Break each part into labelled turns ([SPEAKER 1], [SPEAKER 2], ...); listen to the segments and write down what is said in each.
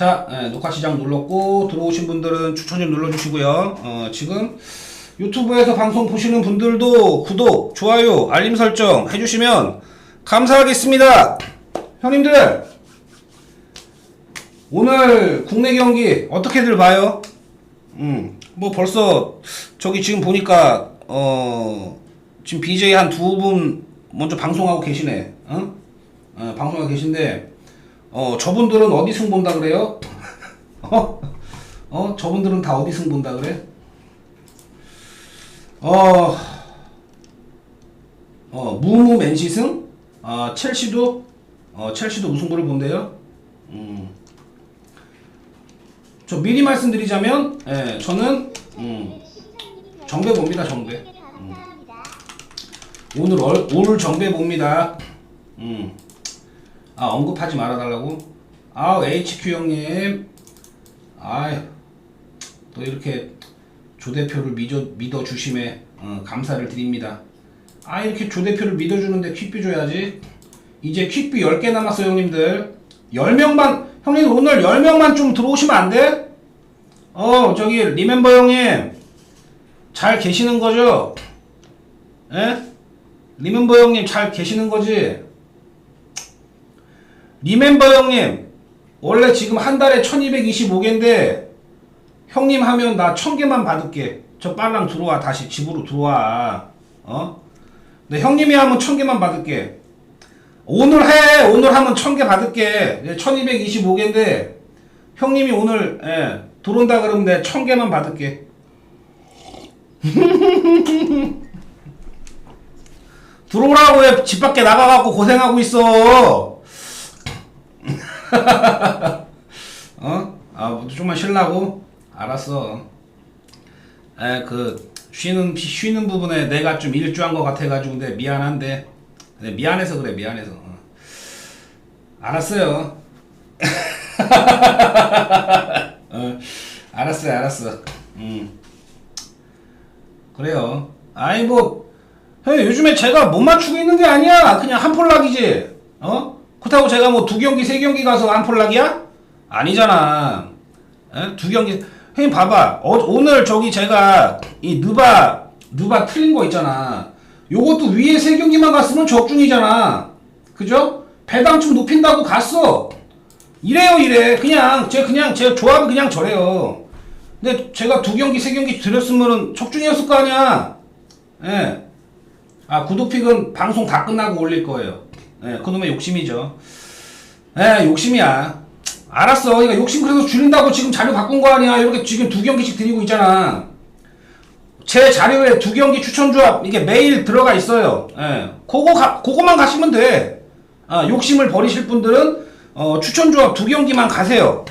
[SPEAKER 1] 자, 예, 녹화 시작 눌렀고 들어오신 분들은 추천 좀 눌러주시고요. 어, 지금 유튜브에서 방송 보시는 분들도 구독, 좋아요, 알림 설정 해주시면 감사하겠습니다. 형님들 오늘 국내 경기 어떻게들 봐요? 음, 뭐 벌써 저기 지금 보니까 어 지금 BJ 한 두 분 먼저 방송하고 계시네. 어? 어, 방송하고 계신데 어 저분들은 어디 승 본다 그래요? 어? 어? 저분들은 다 어디 승 본다 그래? 어, 어, 무무 맨시 승? 어, 첼시도? 어, 첼시도 우승부를 본대요? 음. 저 미리 말씀드리자면, 예, 저는, 음, 정배 봅니다, 정배. 음. 오늘, 얼, 올 정배 봅니다. 음. 아, 언급하지 말아달라고? 아, HQ 형님. 아이, 또 이렇게 조 대표를 믿어, 믿어주심에 어, 감사를 드립니다. 아 이렇게 조 대표를 믿어주는데 퀵뷰 줘야지. 이제 퀵뷰 10개 남았어요 형님들. 10명만 형님 오늘 10명만 좀 들어오시면 안 돼? 어 저기 리멤버 형님 잘 계시는 거죠? 예? 리멤버 형님 잘 계시는 거지? 리멤버 형님 원래 지금 한 달에 1225개인데 형님 하면 나천 개만 받을게. 저 빨랑 들어와 다시 집으로 들어와. 어? 네 형님이 하면 천 개만 받을게. 오늘 해 오늘 하면 천개 받을게. 1225개인데 형님이 오늘 예, 들어온다 그러면 내천 개만 받을게. 들어오라고 왜집 밖에 나가갖고 고생하고 있어. 어? 아, 뭐 좀만 쉬려고? 알았어. 에, 그, 쉬는, 쉬는 부분에 내가 좀 일주한 것 같아가지고, 근데 미안한데. 근데 미안해서 그래, 미안해서. 어. 알았어요. 어, 알았어요, 알았어. 음. 그래요. 아이, 뭐, 형 요즘에 제가 못 맞추고 있는 게 아니야. 그냥 한 폴락이지. 어? 그렇다고 제가 뭐 두 경기, 세 경기 가서 한폴락이야? 아니잖아. 에? 두 경기. 형님 봐봐. 어, 오늘 저기 제가 이 느바, 느바 틀린 거 있잖아. 요것도 위에 세 경기만 갔으면 적중이잖아. 그죠? 배당 좀 높인다고 갔어. 이래요, 이래. 그냥, 제 그냥, 제 조합은 그냥 저래요. 근데 제가 두 경기, 세 경기 드렸으면은 적중이었을 거 아니야. 예. 아, 구독픽은 방송 다 끝나고 올릴 거예요. 예, 그놈의 욕심이죠. 예, 욕심이야. 알았어. 그러니까 욕심 그래서 줄인다고 지금 자료 바꾼 거 아니야. 이렇게 지금 두 경기씩 드리고 있잖아. 제 자료에 두 경기 추천 조합 이게 매일 들어가 있어요. 예. 그거 가, 그거만 가시면 돼. 아, 욕심을 버리실 분들은 어, 추천 조합 두 경기만 가세요.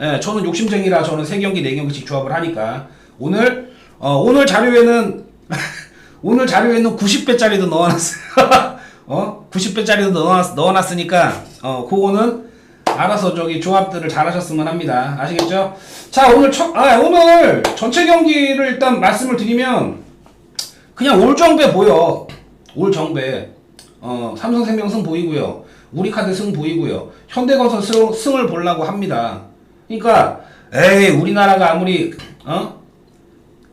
[SPEAKER 1] 예, 저는 욕심쟁이라 저는 세 경기 네 경기씩 조합을 하니까 오늘 어, 오늘 자료에는 오늘 자료에는 90배짜리도 넣어놨어요. 어? 90배짜리도 넣어놨, 넣어놨으니까 어, 그거는 알아서 저기 조합들을 잘 하셨으면 합니다. 아시겠죠? 자, 오늘 첫, 아, 오늘 전체 경기를 일단 말씀을 드리면, 그냥 올 정배 보여. 올 정배. 어, 삼성생명 승 보이고요. 우리카드 승 보이고요. 현대건설 승, 승을 보려고 합니다. 그러니까, 에이, 우리나라가 아무리, 어?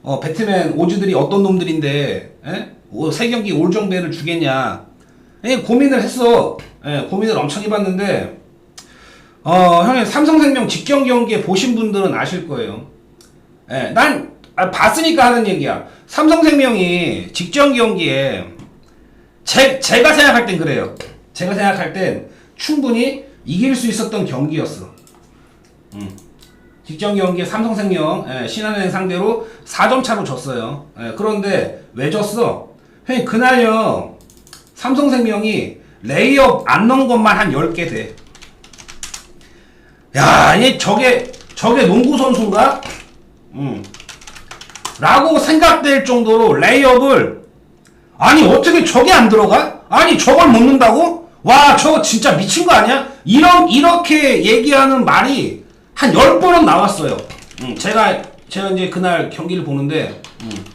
[SPEAKER 1] 어, 배트맨 오즈들이 어떤 놈들인데, 에? 오, 세 경기 올 정배를 주겠냐. 에, 고민을 했어. 에, 고민을 엄청 해봤는데, 어, 형님, 삼성생명 직경 경기에 보신 분들은 아실 거예요. 예, 난, 아, 봤으니까 하는 얘기야. 삼성생명이 직전 경기에, 제, 제가 생각할 땐 그래요. 제가 생각할 땐 충분히 이길 수 있었던 경기였어. 음. 직전 경기에 삼성생명, 예, 신한은행 상대로 4점 차로 졌어요. 예, 그런데 왜 졌어? 형님, 그날요, 삼성생명이 레이업 안 넣은 것만 한 10개 돼. 야, 얘 저게 저게 농구 선수인가? 음. 라고 생각될 정도로 레이업을 아니 어떻게 저게 안 들어가? 아니 저걸 못 넣는다고? 와, 저거 진짜 미친 거 아니야? 이런 이렇게 얘기하는 말이 한 10번은 나왔어요. 음, 제가 제가 이제 그날 경기를 보는데 음.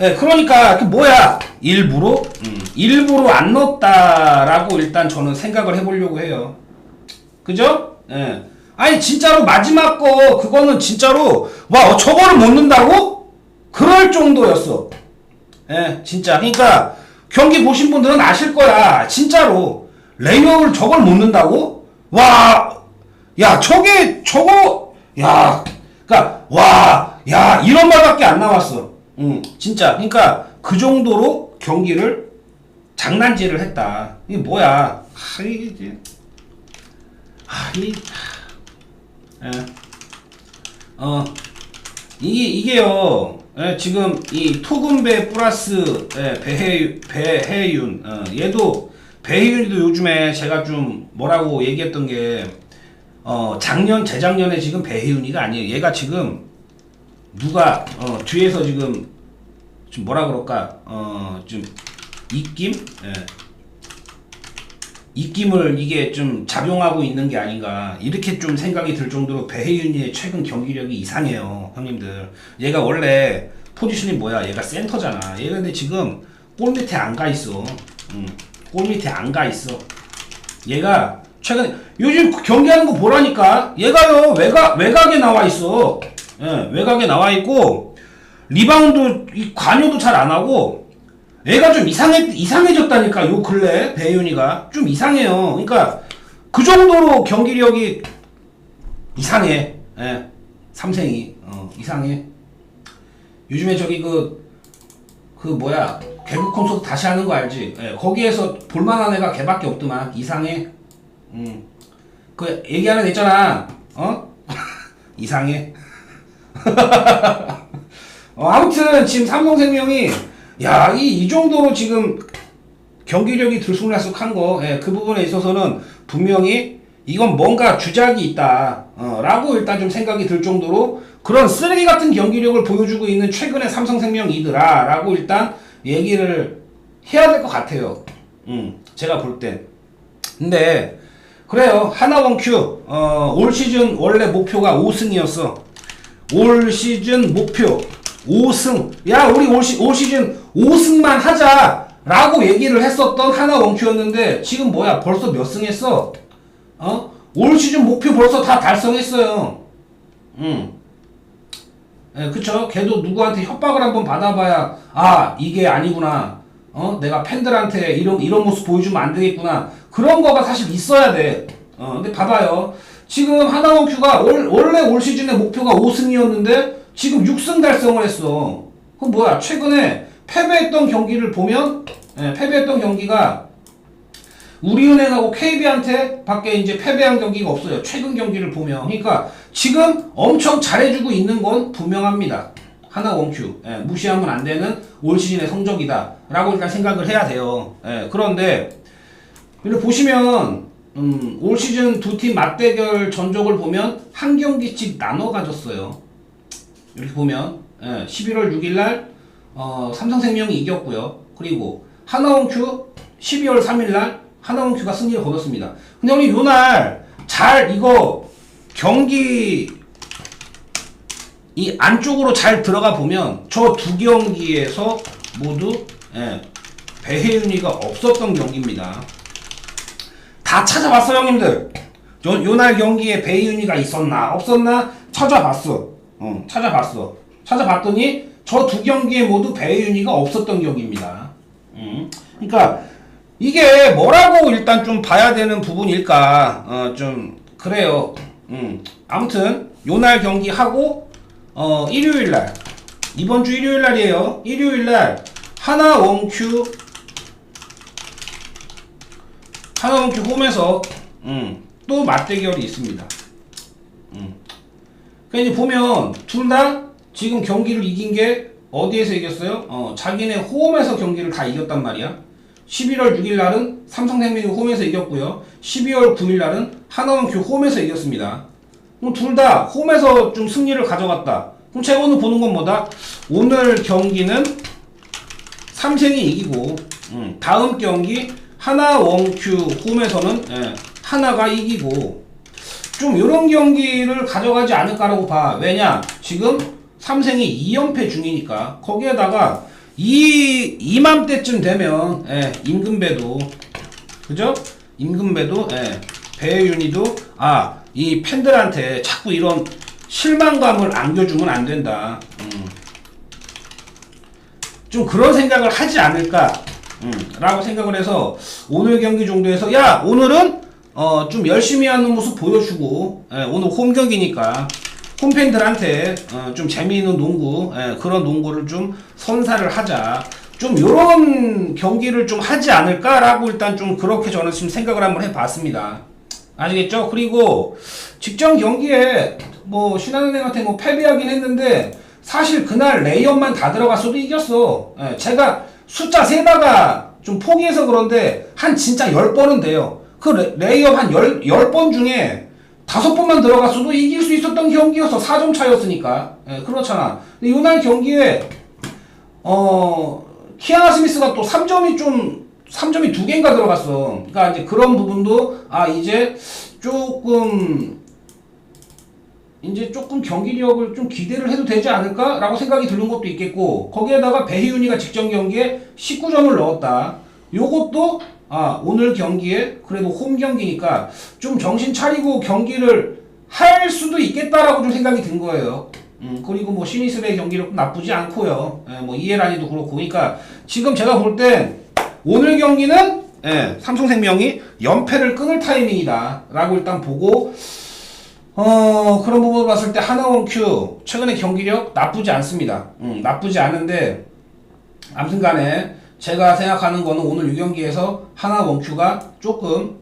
[SPEAKER 1] 예, 그러니까 그 뭐야 일부러 음, 일부러 안 넣었다라고 일단 저는 생각을 해보려고 해요. 그죠? 예. 아니 진짜로 마지막 거 그거는 진짜로 와 어, 저거를 못 넣는다고? 그럴 정도였어. 예, 진짜. 그러니까 경기 보신 분들은 아실 거야. 진짜로 레이업을 저걸 못 넣는다고? 와, 야 저게 저거, 야, 그러니까 와, 야 이런 말밖에 안 나왔어. 응, 진짜. 그러니까 그 정도로 경기를 장난질을 했다. 이게 뭐야? 아, 이게 아, 이, 예. 어, 이게, 이게요, 예, 지금 이 토금배 플러스, 예, 배해, 배해윤, 어, 얘도, 배해윤도 요즘에 제가 좀 뭐라고 얘기했던 게, 어, 작년, 재작년에 지금 배해윤이가 아니에요. 얘가 지금, 누가, 어, 뒤에서 지금, 좀 뭐라 그럴까, 어, 좀, 입김? 예. 입김을 이게 좀 작용하고 있는 게 아닌가. 이렇게 좀 생각이 들 정도로 배혜윤이의 최근 경기력이 이상해요 형님들. 얘가 원래 포지션이 뭐야? 얘가 센터잖아. 얘가 근데 지금 골 밑에 안 가 있어. 음, 골 밑에 안 가 있어. 얘가 최근 요즘 경기하는 거 보라니까. 얘가요 외곽 외곽에 나와 있어 예, 외곽에 나와 있고 리바운드 이 관여도 잘 안 하고 애가 좀 이상해 이상해졌다니까 요 근래 배윤이가 좀 이상해요. 그러니까 그 정도로 경기력이 이상해. 예. 삼생이 어, 이상해. 요즘에 저기 그그 뭐야 개그 콘서트 다시 하는 거 알지? 예, 거기에서 볼만한 애가 걔밖에 없더만 이상해. 음. 그 얘기하는 애 있잖아. 어? 이상해. 어, 아무튼 지금 삼성생명이 야, 이, 이 정도로 지금 경기력이 들쑥날쑥한 거, 예, 그 부분에 있어서는 분명히 이건 뭔가 주작이 있다, 어, 라고 일단 좀 생각이 들 정도로 그런 쓰레기 같은 경기력을 보여주고 있는 최근의 삼성생명이더라, 라고 일단 얘기를 해야 될 것 같아요. 음, 제가 볼 때. 근데, 그래요. 하나원 큐, 어, 올 시즌 원래 목표가 5승이었어. 올 시즌 목표 5승. 야, 우리 올, 시, 올 시즌 5승만 하자. 라고 얘기를 했었던 하나 원큐였는데, 지금 뭐야? 벌써 몇 승 했어? 어? 올 시즌 목표 벌써 다 달성했어요. 응. 예, 그쵸? 걔도 누구한테 협박을 한번 받아봐야, 아, 이게 아니구나. 어? 내가 팬들한테 이런, 이런 모습 보여주면 안 되겠구나. 그런 거가 사실 있어야 돼. 어, 근데 봐봐요. 지금 하나원 큐가 올, 원래 올 시즌의 목표가 5승이었는데, 지금 6승 달성을 했어. 그럼 뭐야? 최근에 패배했던 경기를 보면, 예, 패배했던 경기가 우리은행하고 KB한테 밖에 이제 패배한 경기가 없어요. 최근 경기를 보면. 그러니까 지금 엄청 잘해주고 있는 건 분명합니다. 하나 원큐. 예, 무시하면 안 되는 올 시즌의 성적이다. 라고 일단 생각을 해야 돼요. 예, 그런데, 보시면, 음, 올 시즌 두 팀 맞대결 전적을 보면 한 경기씩 나눠 가졌어요. 이렇게 보면, 예, 11월 6일 날, 어, 삼성생명이 이겼고요. 그리고 하나원큐 12월 3일 날 하나원큐가 승리를 거뒀습니다. 근데 우리 요날 잘 이거 경기 이 안쪽으로 잘 들어가 보면 저 두 경기에서 모두 예, 배혜윤이가 없었던 경기입니다. 다 찾아봤어 형님들. 요, 요날 경기에 배혜윤이가 있었나 없었나 찾아봤어. 어, 찾아봤어. 찾아봤더니 저 두 경기에 모두 배혜윤이가 없었던 경기입니다. 음. 그러니까 이게 뭐라고 일단 좀 봐야 되는 부분일까? 어, 좀 그래요. 음. 아무튼 요날 경기 하고 어, 일요일 날 이번 주 일요일 날이에요. 일요일 날 하나 원큐 하나 원큐 홈에서 음, 또 맞대결이 있습니다. 음. 그러니까 이제 보면 둘 다 지금 경기를 이긴 게 어디에서 이겼어요? 어, 자기네 홈에서 경기를 다 이겼단 말이야. 11월 6일 날은 삼성생명이 홈에서 이겼고요. 12월 9일 날은 하나원큐 홈에서 이겼습니다. 그럼 둘 다 홈에서 좀 승리를 가져갔다. 그럼 오늘 보는 건 뭐다? 오늘 경기는 삼성이 이기고 음, 다음 경기 하나 원큐 홈에서는 예, 하나가 이기고 좀 이런 경기를 가져가지 않을까라고 봐. 왜냐? 지금 삼성이 2연패 중이니까 거기에다가 이 이맘때쯤 되면 예, 임금배도 그죠? 임금배도 예, 배윤이도 아 이 팬들한테 자꾸 이런 실망감을 안겨주면 안 된다. 음. 좀 그런 생각을 하지 않을까 음, 라고 생각을 해서 오늘 경기 정도에서 야 오늘은 어, 좀 열심히 하는 모습 보여주고 예, 오늘 홈 경기니까 홈팬들한테 어, 좀 재미있는 농구 예, 그런 농구를 좀 선사를 하자 좀 요런 경기를 좀 하지 않을까라고 일단 좀 그렇게 저는 지금 생각을 한번 해봤습니다 아시겠죠? 그리고 직전 경기에 뭐 신한은행한테 뭐 패배하긴 했는데 사실 그날 레이업만 다 들어갔어도 이겼어. 예, 제가 숫자 세다가 좀 포기해서 그런데 한 진짜 10번은 돼요. 그 레, 레이업 한 10, 10번 중에 다섯 번만 들어갔어도 이길 수 있었던 경기였어. 4점 차였으니까. 예, 그렇잖아. 근데 이날 경기에 어 키아나 스미스가 또 3점이 좀 3점이 두 개인가 들어갔어. 그러니까 이제 그런 부분도 아 이제 조금 이제 조금 경기력을 좀 기대를 해도 되지 않을까라고 생각이 드는 것도 있겠고 거기에다가 배희윤이가 직전 경기에 19점을 넣었다. 요것도 아 오늘 경기에 그래도 홈 경기니까 좀 정신 차리고 경기를 할 수도 있겠다라고 좀 생각이 든 거예요. 음, 그리고 뭐 시니스의 경기력도 나쁘지 않고요. 예, 뭐 이해란이도 그렇고 그러니까 지금 제가 볼 땐 오늘 경기는 예, 삼성생명이 연패를 끊을 타이밍이다라고 일단 보고 어 그런 부분을 봤을 때 하나원 큐 최근에 경기력 나쁘지 않습니다. 음, 나쁘지 않은데 아무튼간에 제가 생각하는 거는 오늘 6경기에서 하나원 큐가 조금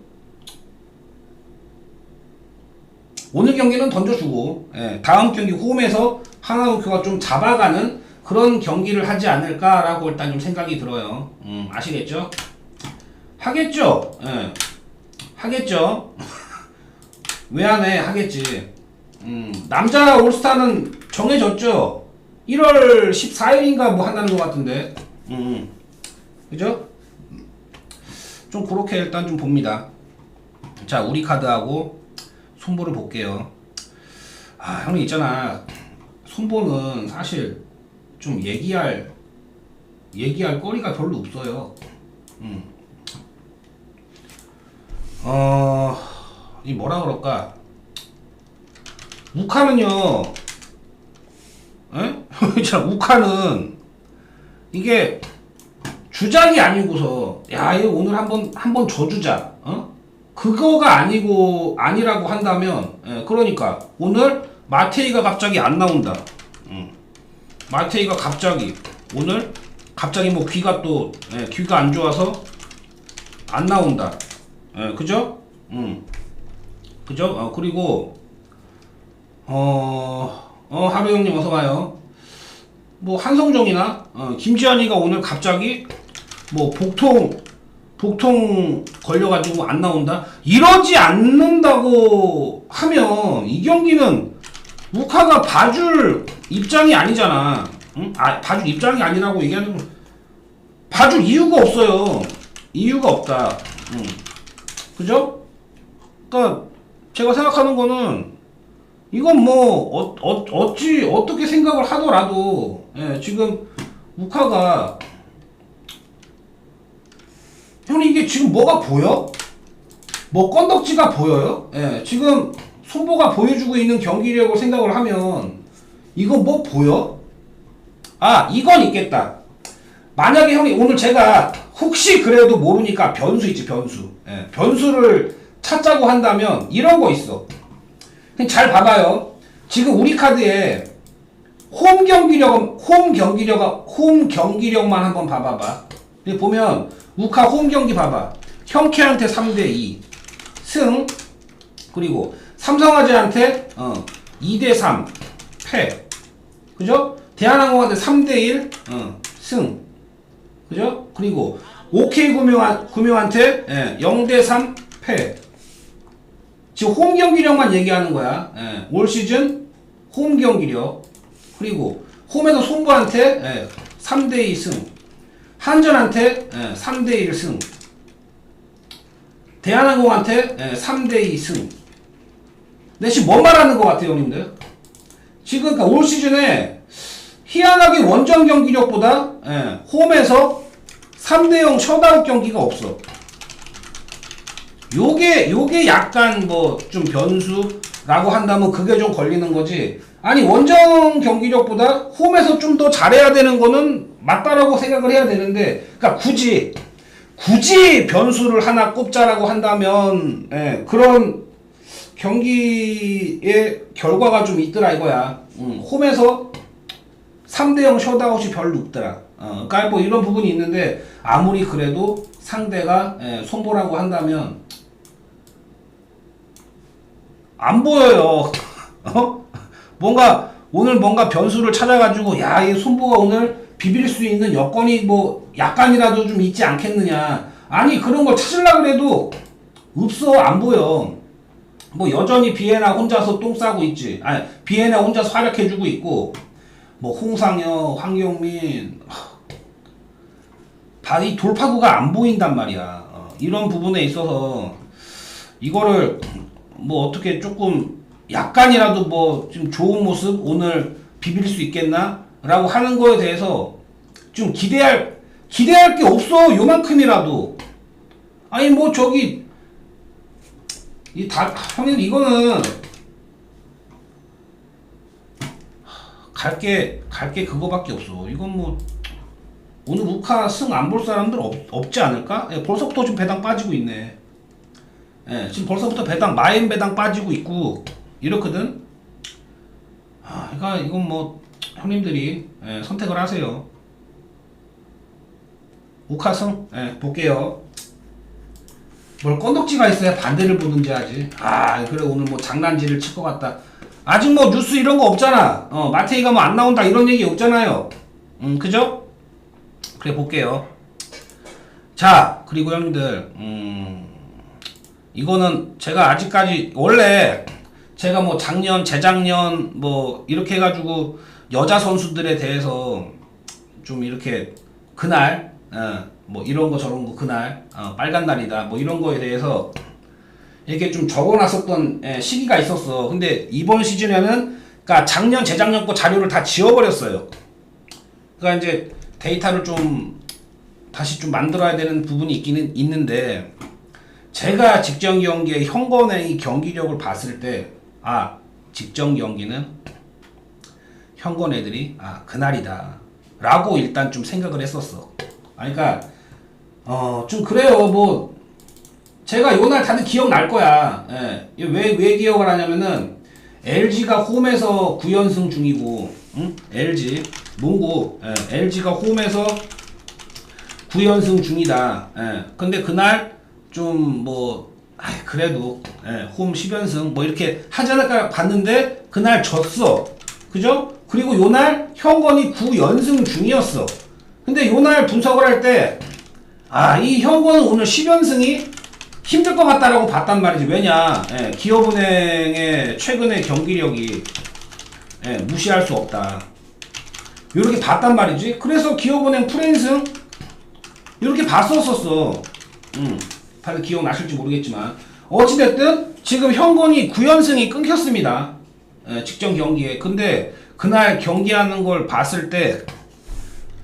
[SPEAKER 1] 오늘 경기는 던져주고 예, 다음 경기 홈에서 하나원 큐가 좀 잡아가는 그런 경기를 하지 않을까라고 일단 좀 생각이 들어요. 음, 아시겠죠? 하겠죠. 예, 하겠죠. 왜 안 해? 하겠지. 음, 남자 올스타는 정해졌죠? 1월 14일인가 뭐 한다는 것 같은데. 음, 그죠? 좀 그렇게 일단 좀 봅니다. 자, 우리 카드하고 손보를 볼게요. 아, 형님 있잖아. 손보는 사실 좀 얘기할, 얘기할 거리가 별로 없어요. 음. 어, 이 뭐라 그럴까? 우카는요, 에? 자, 우카는 이게 주장이 아니고서 야, 이거 오늘 한번 한번 줘주자, 어? 그거가 아니고 아니라고 한다면, 예, 그러니까 오늘 마테이가 갑자기 안 나온다. 음. 마테이가 갑자기 오늘 갑자기 뭐 귀가 또 예, 귀가 안 좋아서 안 나온다. 예, 그죠? 음. 그죠? 어, 그리고 어, 어 하루 형님 어서 와요. 뭐 한성정이나 어, 김지한이가 오늘 갑자기 뭐 복통 복통 걸려가지고 안 나온다. 이러지 않는다고 하면 이 경기는 우카가 봐줄 입장이 아니잖아. 응? 아 봐줄 입장이 아니라고 얘기하는 건 봐줄 이유가 없어요. 이유가 없다. 응. 그죠? 그러니까 제가 생각하는 거는 이건 뭐 어, 어, 어찌 어떻게 생각을 하더라도 예, 지금 우카가 형님 이게 지금 뭐가 보여? 뭐 건덕지가 보여요? 예, 지금 손보가 보여주고 있는 경기력을 생각을 하면 이거 뭐 보여? 아 이건 있겠다. 만약에 형이 오늘 제가 혹시 그래도 모르니까 변수 있지 변수. 예, 변수를 찾자고 한다면 이런 거 있어. 잘 봐봐요. 지금 우리 카드에 홈 경기력, 홈 경기력, 홈 경기력만 한번 봐봐봐. 보면 우카 홈 경기 봐봐. 형케한테 3대2 승 그리고 삼성화재한테 어, 2대3 패. 그죠? 대한항공한테 3대1 어, 승. 그죠? 그리고 OK 구명한, 구명한테 예, 0대3 패. 지금 홈 경기력만 얘기하는 거야. 예, 올 시즌 홈 경기력. 그리고 홈에서 송부한테 예, 3대2 승. 한전한테 예, 3대1 승. 대한항공한테 예, 3대2 승. 근데 지금 뭔 말하는 것 같아요, 형님들? 지금 그러니까 올 시즌에 희한하게 원정 경기력보다 예, 홈에서 3대0 셧아웃 경기가 없어. 요게 요게 약간 뭐 좀 변수라고 한다면 그게 좀 걸리는 거지. 아니 원정 경기력보다 홈에서 좀 더 잘해야 되는 거는 맞다라고 생각을 해야 되는데, 그러니까 굳이 굳이 변수를 하나 꼽자라고 한다면 예, 그런 경기의 결과가 좀 있더라 이거야. 음, 홈에서 3대0 셧아웃이 별로 없더라. 어, 그러니까 뭐 이런 부분이 있는데 아무리 그래도 상대가 예, 손보라고 한다면 안 보여요. 어? 뭔가 오늘 뭔가 변수를 찾아가지고 야 이 손보가 오늘 비빌 수 있는 여건이 뭐 약간이라도 좀 있지 않겠느냐. 아니 그런 거 찾으려 그래도 없어 안 보여. 뭐 여전히 비에나 혼자서 똥 싸고 있지. 아니 비에나 혼자서 활약해주고 있고 뭐 홍상혁, 황경민 바이 돌파구가 안 보인단 말이야. 어, 이런 부분에 있어서 이거를 뭐 어떻게 조금 약간이라도 뭐 좀 좋은 모습 오늘 비빌 수 있겠나 라고 하는 거에 대해서 좀 기대할 기대할 게 없어 요만큼이라도 아니 뭐 저기 이 다 형님 이거는 갈 게 갈 게 그거밖에 없어 이건 뭐 오늘 우카 승 안 볼 사람들 없, 없지 않을까? 예, 벌써부터 지금 배당 빠지고 있네. 예, 지금 벌써부터 배당 마인 배당 빠지고 있고 이렇거든. 아, 그러니까 이건 뭐 형님들이 예, 선택을 하세요. 우카승 예, 볼게요. 뭘 건덕지가 있어야 반대를 보든지 하지. 아 그래 오늘 뭐 장난질을 칠 것 같다. 아직 뭐 뉴스 이런 거 없잖아. 어 마테이가 뭐 안 나온다 이런 얘기 없잖아요. 음 그죠? 그래 볼게요. 자 그리고 형님들 음 이거는 제가 아직까지 원래 제가 뭐 작년 재작년 뭐 이렇게 해가지고 여자 선수들에 대해서 좀 이렇게 그날 어, 뭐 이런 거 저런 거 그날 어, 빨간 날이다 뭐 이런 거에 대해서 이렇게 좀 적어놨었던 예, 시기가 있었어. 근데 이번 시즌에는 그러니까 작년 재작년 거 자료를 다 지워버렸어요. 그러니까 이제 데이터를 좀 다시 좀 만들어야 되는 부분이 있기는 있는데 제가 직전 경기의 현건의 경기력을 봤을 때 아 직전 경기는 현건 애들이 아 그날이다 라고 일단 좀 생각을 했었어 아 그러니까 어 좀 그래요 뭐 제가 요날 다들 기억날 거야 예. 왜, 왜 기억을 하냐면은 LG가 홈에서 9연승 중이고 응? LG 농구 예. LG가 홈에서 9연승 중이다. 예. 근데 그날 좀뭐 그래도 예, 홈 10연승 뭐 이렇게 하지 않을까 봤는데 그날 졌어. 그죠? 그리고 요날 현건이 9연승 중이었어. 근데 요날 분석을 할 때 아, 이 현건은 오늘 10연승이 힘들 것 같다라고 봤단 말이지. 왜냐? 예, 기업은행의 최근의 경기력이 예, 무시할 수 없다. 이렇게 봤단 말이지. 그래서 기업은행 프랜승 이렇게 봤었었어. 음, 다들 기억나실지 모르겠지만 어찌됐든 지금 현건이 9연승이 끊겼습니다. 예, 직전 경기에. 근데 그날 경기하는 걸 봤을 때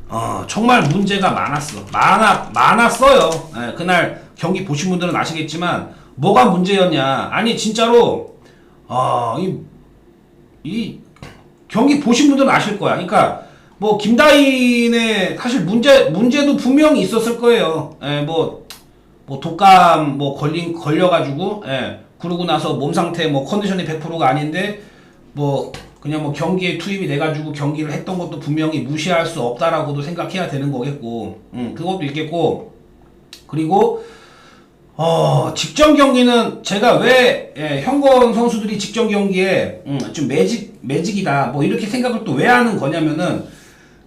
[SPEAKER 1] 어, 정말 문제가 많았어. 많아 많았어요. 예, 그날 경기 보신 분들은 아시겠지만 뭐가 문제였냐? 아니 진짜로 어, 이, 이 경기 보신 분들은 아실 거야. 그러니까 뭐 김다인의 사실 문제 문제도 분명히 있었을 거예요. 예, 뭐, 뭐 독감 뭐 걸린 걸려가지고 예, 그러고 나서 몸 상태 뭐 컨디션이 100%가 아닌데 뭐 그냥 뭐 경기에 투입이 돼가지고 경기를 했던 것도 분명히 무시할 수 없다라고도 생각해야 되는 거겠고, 음 그것도 있겠고. 그리고 어, 직전 경기는 제가 왜 예, 현건 선수들이 직전 경기에 음, 좀 매직 매직이다 뭐 이렇게 생각을 또 왜 하는 거냐면은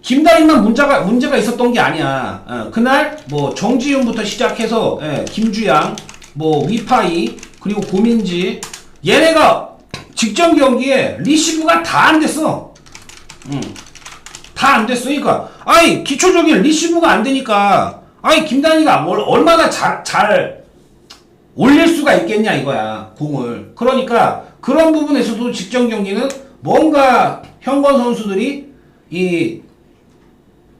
[SPEAKER 1] 김다인만 문제가 문제가 있었던 게 아니야. 어, 그날 뭐 정지윤부터 시작해서 예, 김주양, 뭐 위파이 그리고 고민지 얘네가 직전 경기에 리시브가 다 안 됐어. 음, 다안 됐어. 그러니까 아니 기초적인 리시브가 안 되니까 아니 김다인이가 얼- 얼마나 잘, 잘 올릴 수가 있겠냐 이거야 공을 그러니까 그런 부분에서도 직전 경기는 뭔가 현건 선수들이 이, 이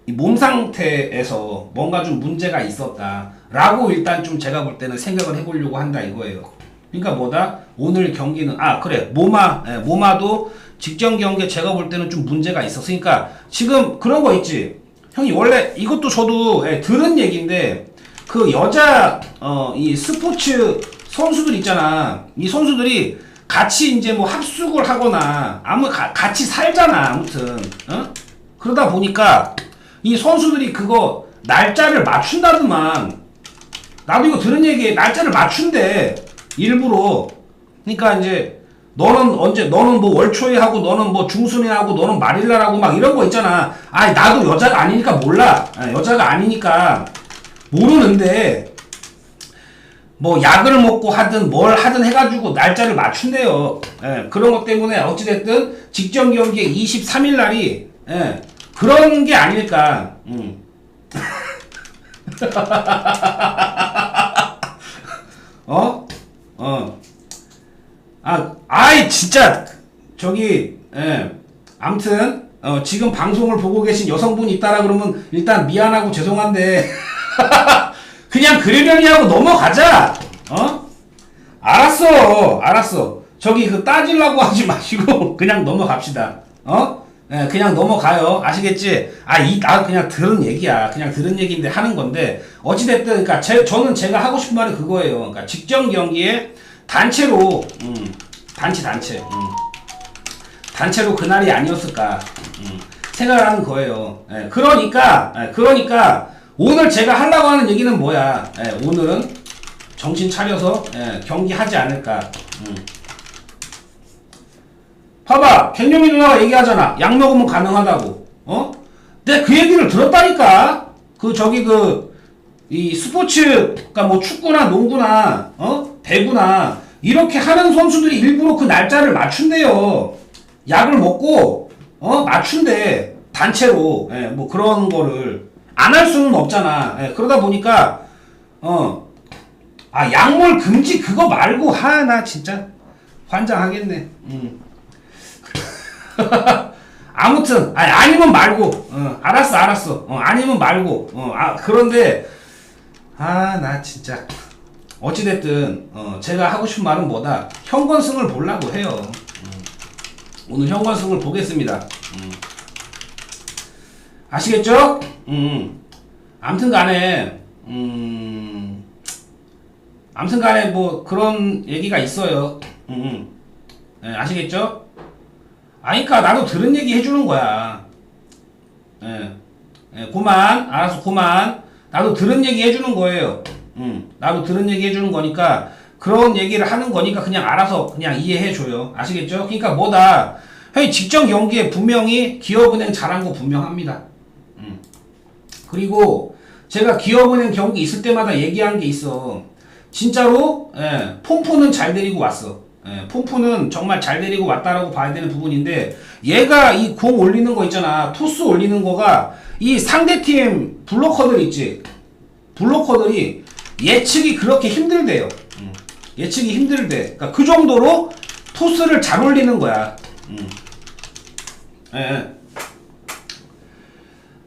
[SPEAKER 1] 몸 상태에서 뭔가 좀 문제가 있었다라고 라고 일단 좀 제가 볼 때는 생각을 해보려고 한다 이거예요. 그러니까 뭐다? 오늘 경기는 아 그래 모마 예, 모마도 직전 경기에 제가 볼 때는 좀 문제가 있었으니까 지금 그런 거 있지 형이 원래 이것도 저도 예, 들은 얘기인데 그 여자 어 이 스포츠 선수들 있잖아 이 선수들이 같이 이제 뭐 합숙을 하거나 아무 가- 같이 살잖아 아무튼 어? 그러다 보니까 이 선수들이 그거 날짜를 맞춘다더만. 나도 이거 들은 얘기에 날짜를 맞춘대. 일부러. 그러니까 이제 너는 언제 너는 뭐 월초에 하고 너는 뭐 중순에 하고 너는 말일날 하고 막 이런 거 있잖아. 아니 나도 여자가 아니니까 몰라. 아, 여자가 아니니까 모르는데 뭐 약을 먹고 하든 뭘 하든 해가지고 날짜를 맞춘대요. 예, 그런 것 때문에 어찌됐든 직전 경기에 23일 날이 예, 그런 게 아닐까 음. 어? 어. 아, 아이, 진짜, 저기, 예. 암튼, 어, 지금 방송을 보고 계신 여성분이 있다라 그러면 일단 미안하고 죄송한데, 그냥 그러려니 하고 넘어가자! 어? 알았어, 알았어. 저기 그 따지려고 하지 마시고, 그냥 넘어갑시다. 어? 예, 그냥 넘어가요. 아시겠지? 아, 이, 나 그냥 들은 얘기야. 그냥 들은 얘기인데 하는 건데, 어찌됐든, 그니까, 제, 저는 제가 하고 싶은 말은 그거예요. 그니까, 직전 경기에 단체로, 음, 단체, 단체, 음, 단체로 그날이 아니었을까, 음, 생각을 하는 거예요. 예, 그러니까, 예, 그러니까, 오늘 제가 하려고 하는 얘기는 뭐야? 예, 오늘은 정신 차려서, 예, 경기 하지 않을까, 음. 봐봐, 갱년이 누나가 얘기하잖아. 약 먹으면 가능하다고. 어? 내가 그 얘기를 들었다니까. 그 저기 그 이 스포츠, 그러니까 뭐 축구나 농구나 어 배구나 이렇게 하는 선수들이 일부러 그 날짜를 맞춘대요. 약을 먹고 어 맞춘대 단체로. 예, 뭐 그런 거를 안 할 수는 없잖아. 예, 그러다 보니까 어. 아, 약물 금지 그거 말고 하 나 진짜 환장하겠네. 음. 아무튼 아니 아니면 말고 어, 알았어 알았어 어, 아니면 말고 어, 아 그런데 아 나 진짜 어찌됐든 어, 제가 하고 싶은 말은 뭐다 현건승을 보려고 해요 음. 오늘 현건승을 보겠습니다 음. 아시겠죠? 음. 아무튼 간에 음. 아무튼 간에 뭐 그런 얘기가 있어요 음, 음. 예, 아시겠죠? 아니까 나도 들은 얘기 해주는 거야. 예, 예, 고만, 알았어, 고만. 나도 들은 얘기 해주는 거예요. 음, 나도 들은 얘기 해주는 거니까 그런 얘기를 하는 거니까 그냥 알아서 그냥 이해해줘요. 아시겠죠? 그러니까 뭐다. 형이 직전 경기에 분명히 기업은행 잘한 거 분명합니다. 음. 그리고 제가 기업은행 경기 있을 때마다 얘기한 게 있어. 진짜로 예, 폼포는 잘 데리고 왔어. 예, 폼포는 정말 잘 데리고 왔다라고 봐야 되는 부분인데 얘가 이 공 올리는 거 있잖아. 토스 올리는 거가 이 상대팀 블로커들 있지. 블로커들이 예측이 그렇게 힘들대요. 음, 예측이 힘들대. 그러니까 그 정도로 토스를 잘 올리는 거야. 음. 예, 예.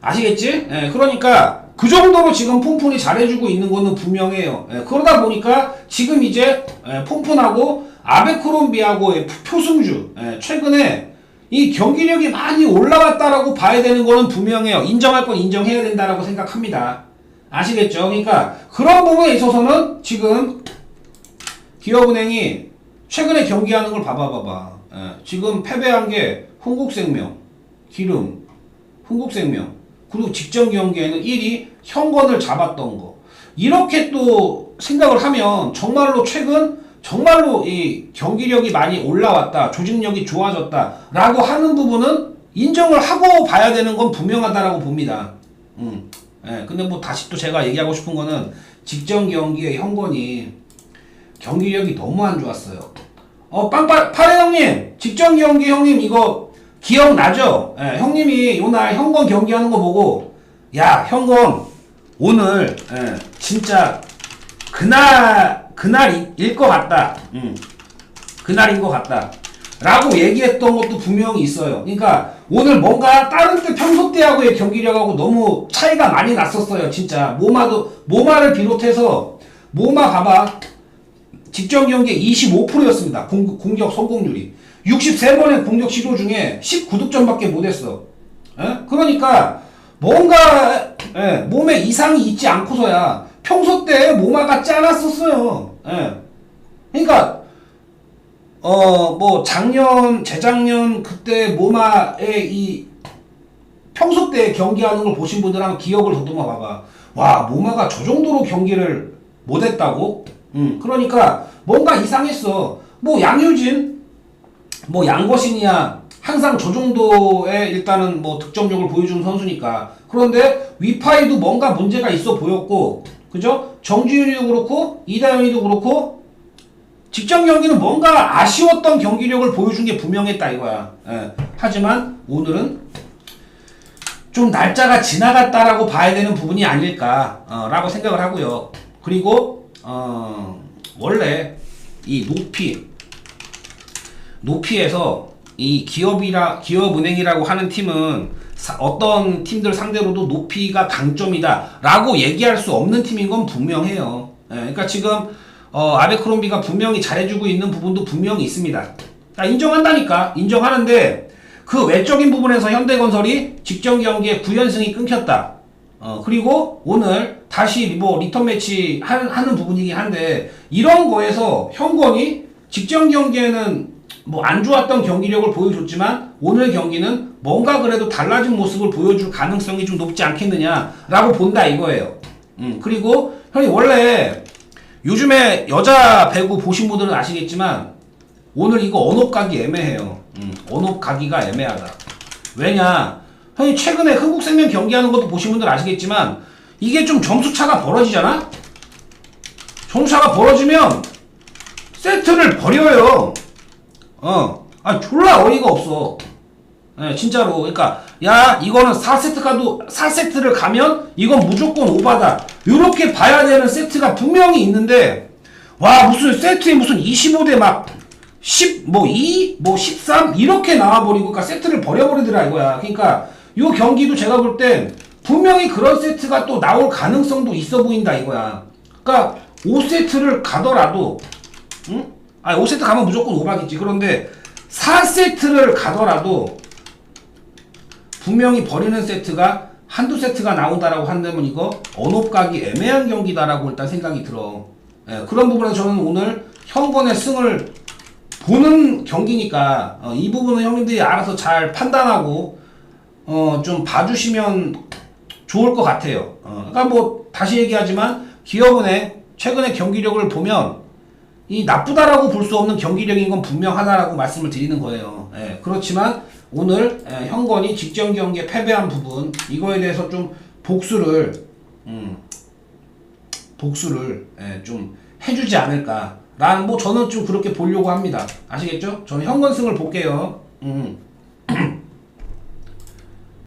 [SPEAKER 1] 아시겠지? 예, 그러니까 그 정도로 지금 폼폰이 잘해주고 있는 거는 분명해요. 예, 그러다 보니까 지금 이제 예, 폼폰하고 아베크롬비하고의 표승주 예, 최근에 이 경기력이 많이 올라갔다라고 봐야 되는 거는 분명해요. 인정할 건 인정해야 된다라고 생각합니다. 아시겠죠? 그러니까 그런 부분에 있어서는 지금 기업은행이 최근에 경기하는 걸 봐봐 봐봐. 예, 지금 패배한 게 흥국생명, 기름, 흥국생명 그리고 직전 경기에는 1위 현건을 잡았던 거 이렇게 또 생각을 하면 정말로 최근 정말로 이 경기력이 많이 올라왔다 조직력이 좋아졌다라고 하는 부분은 인정을 하고 봐야 되는 건 분명하다라고 봅니다. 음. 예, 근데 뭐 다시 또 제가 얘기하고 싶은 거는 직전 경기에 현건이 경기력이 너무 안 좋았어요. 어, 빵빠, 파래 형님, 직전 경기 형님 이거 기억나죠? 예, 형님이 요날 현건 경기하는 거 보고, 야, 현건, 오늘, 예, 진짜, 그날, 그날일 것 같다. 음, 그날인 것 같다. 라고 얘기했던 것도 분명히 있어요. 그러니까 오늘 뭔가 다른 때 평소 때하고의 경기력하고 너무 차이가 많이 났었어요. 진짜 모마도 모마를 비롯해서 모마 봐봐 직전 경기에 25%였습니다. 공, 공격 성공률이 63번의 공격 시도 중에 19득점밖에 못했어. 예? 그러니까 뭔가 예, 몸에 이상이 있지 않고서야 평소 때 모마 같지 않았었어요. 예. 그러니까 어 뭐 작년 재작년 그때 모마의 이 평소 때 경기하는 걸 보신 분들 한번 기억을 더듬어 봐봐. 와 모마가 저 정도로 경기를 못했다고? 음 그러니까 뭔가 이상했어. 뭐 양효진 뭐 양거신이야 항상 저 정도의 일단은 뭐 득점력을 보여주는 선수니까 그런데 위파이도 뭔가 문제가 있어 보였고 그죠? 정지윤이도 그렇고 이다현이도 그렇고 직전 경기는 뭔가 아쉬웠던 경기력을 보여준 게 분명했다 이거야. 예. 하지만 오늘은 좀 날짜가 지나갔다라고 봐야 되는 부분이 아닐까라고 생각을 하고요. 그리고 어, 원래 이 높이 높이에서 이 기업이라 기업은행이라고 하는 팀은 사- 어떤 팀들 상대로도 높이가 강점이다라고 얘기할 수 없는 팀인 건 분명해요. 예, 그러니까 지금 어, 아베크롬비가 분명히 잘해주고 있는 부분도 분명히 있습니다. 아, 인정한다니까 인정하는데 그 외적인 부분에서 현대건설이 직전 경기에 9연승이 끊겼다. 어, 그리고 오늘 다시 뭐 리턴 매치 하, 하는 부분이긴 한데 이런 거에서 현건이 직전 경기에는 뭐 안 좋았던 경기력을 보여줬지만 오늘 경기는 뭔가 그래도 달라진 모습을 보여줄 가능성이 좀 높지 않겠느냐라고 본다 이거예요. 음, 그리고 형님 원래 요즘에 여자 배구 보신 분들은 아시겠지만 오늘 이거 언업 가기 애매해요. 음, 언업 가기가 애매하다. 왜냐? 형님 최근에 흥국생명 경기하는 것도 보신 분들 아시겠지만 이게 좀 점수 차가 벌어지잖아? 점수 차가 벌어지면 세트를 버려요. 어. 아 졸라 어이가 없어. 예, 진짜로. 그러니까 야, 이거는 4세트 가도 4세트를 가면 이건 무조건 오바다. 요렇게 봐야 되는 세트가 분명히 있는데 와, 무슨 세트에 무슨 25대 막 10, 뭐 2, 뭐 13 이렇게 나와 버리고 그러니까 세트를 버려 버리더라 이거야. 그러니까 요 경기도 제가 볼 땐 분명히 그런 세트가 또 나올 가능성도 있어 보인다 이거야. 그러니까 5세트를 가더라도 응? 아 5세트 가면 무조건 오박이지. 그런데 4세트를 가더라도 분명히 버리는 세트가 한두 세트가 나온다라고 한다면 이거 언업각이 애매한 경기다라고 일단 생각이 들어. 예, 그런 부분에서 저는 오늘 현건의 승을 보는 경기니까 어, 이 부분은 형님들이 알아서 잘 판단하고 어, 좀 봐주시면 좋을 것 같아요. 어, 그러니까 뭐 다시 얘기하지만 기업은의 최근의 경기력을 보면 이 나쁘다라고 볼 수 없는 경기력인 건 분명하다라고 말씀을 드리는 거예요. 예, 그렇지만 오늘 예, 현건이 직전 경기에 패배한 부분 이거에 대해서 좀 복수를 음, 복수를 예, 좀 해주지 않을까 라는 뭐 저는 좀 그렇게 보려고 합니다. 아시겠죠? 저는 현건승을 볼게요. 음.